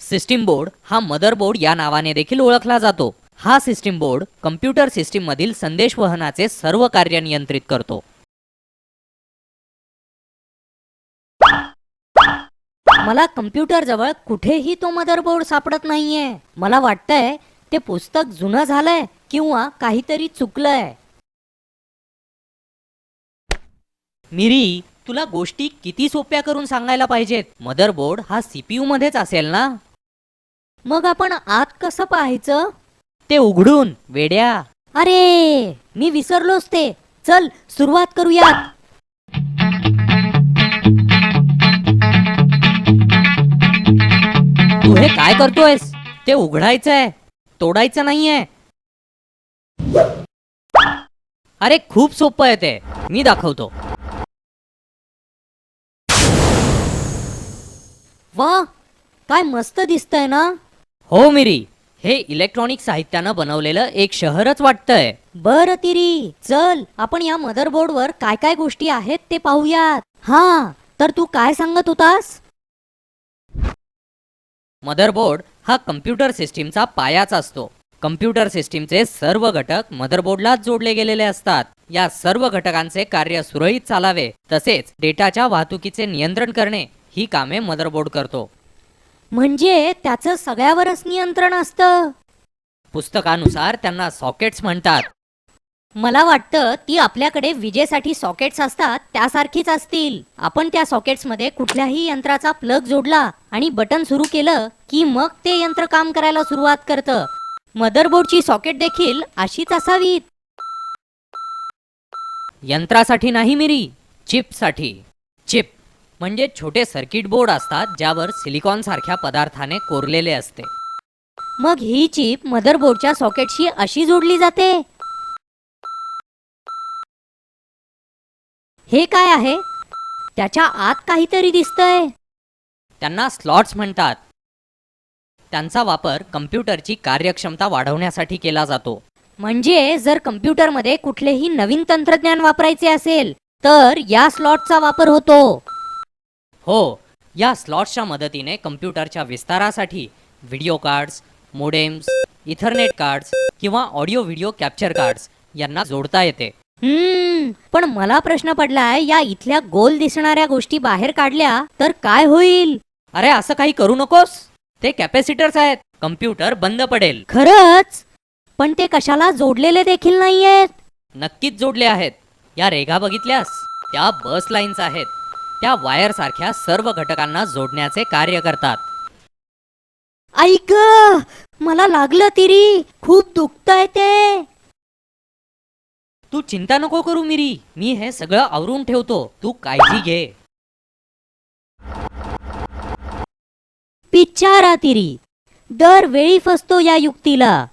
System board हा motherboard या नावाने देखील ओळखला जातो. हा सिस्टीम बोर्ड कम्प्युटर सिस्टीम मधील संदेश वहनाचे सर्व कार्य नियंत्रित करतो. मला कम्प्युटर जवळ कुठेही तो मदरबोर्ड सापडत नाहीये. मला वाटतंय ते पुस्तक जुनं झालंय किंवा काहीतरी चुकलंय. मिरी तुला गोष्टी किती सोप्या करून सांगायला पाहिजेत? मदरबोर्ड हा सीपीयू मध्येच असेल ना? मग आपण आत कसं पाहायचं? ते उघडून वेड्या. अरे मी विसरलोच ते. चल सुरुवात करूयात. तू हे काय करतोयस? ते उघडायचंय तोडायचं नाहीये. अरे खूप सोपं आहे ते. मी दाखवतो. वा काय मस्त दिसतंय ना? हो मिरी हे इलेक्ट्रॉनिक साहित्यानं बनवलेलं एक शहरच वाटतंय. बर तिरी चल आपण या मदरबोर्डवर काय काय गोष्टी आहेत ते पाहूयात. हा तर तू काय सांगत होतास? मदरबोर्ड हा कम्प्युटर सिस्टीमचा पायाच असतो. कम्प्युटर सिस्टीमचे सर्व घटक मदरबोर्डलाच जोडले गेलेले असतात. या सर्व घटकांचे कार्य सुरळीत चालावे. तसेच डेटाच्या वाहतुकीचे नियंत्रण करणे ही कामे मदरबोर्ड करतो. म्हणजे त्याचं सगळ्यावरच नियंत्रण असतं. पुस्तकानुसार त्यांना सॉकेट्स म्हणतात. मला वाटतं ती आपल्याकडे विजेसाठी सॉकेट्स असतात त्यासारखीच असतील. आपण त्या सॉकेट्समध्ये कुठल्याही यंत्राचा प्लग जोडला आणि बटन सुरू केलं की मग ते यंत्र काम करायला सुरुवात करतं. मदरबोर्डची सॉकेट देखील अशीच असावीत. यंत्रासाठी नाही मिरी चिपसाठी. चिप. म्हणजे छोटे सर्किट बोर्ड असतात ज्यावर सिलिकॉन सारख्या पदार्थाने कोरलेले असते. मग ही चिप मदरबोर्डच्या सॉकेटशी अशी जोडली जाते? हे काय आहे? त्याच्या आत काहीतरी दिसतंय. त्यांना स्लॉट्स म्हणतात. त्यांचा वापर कम्प्युटरची कार्यक्षमता वाढवण्यासाठी केला जातो. म्हणजे जर कम्प्युटरमध्ये कुठलेही नवीन तंत्रज्ञान वापरायचे असेल तर या स्लॉटचा वापर होतो. हो या स्लॉट्सच्या मदतीने कम्प्युटरच्या विस्तारासाठी video cards modems ethernet cards किंवा ऑडिओ व्हिडिओ कॅप्चर कार्ड्स यांना जोडता येते. हम्म पण मला प्रश्न पडलाय या इथल्या गोल दिसणाऱ्या गोष्टी बाहेर काढल्या तर काय होईल? अरे असं काही करू नकोस. ते कॅपॅसिटर्स आहेत. कम्प्युटर बंद पडेल. खरंच? पण ते कशाला जोडलेले देखील नाहीयेत? नक्कीच जोडले आहेत. या रेघा बघितल्यास त्या बस लाईन्स आहेत. त्या वायर सारख्या सर्व घटकांना जोडण्याचे कार्य करतात. ऐक मला लागलं तिरी. खूप दुखतंय ते. तू चिंता नको करू मिरी. मी हे सगळं आवरून ठेवतो. तू काळजी घे. पिच्चारा तिरी. दरवेळी फसतो या युक्तीला.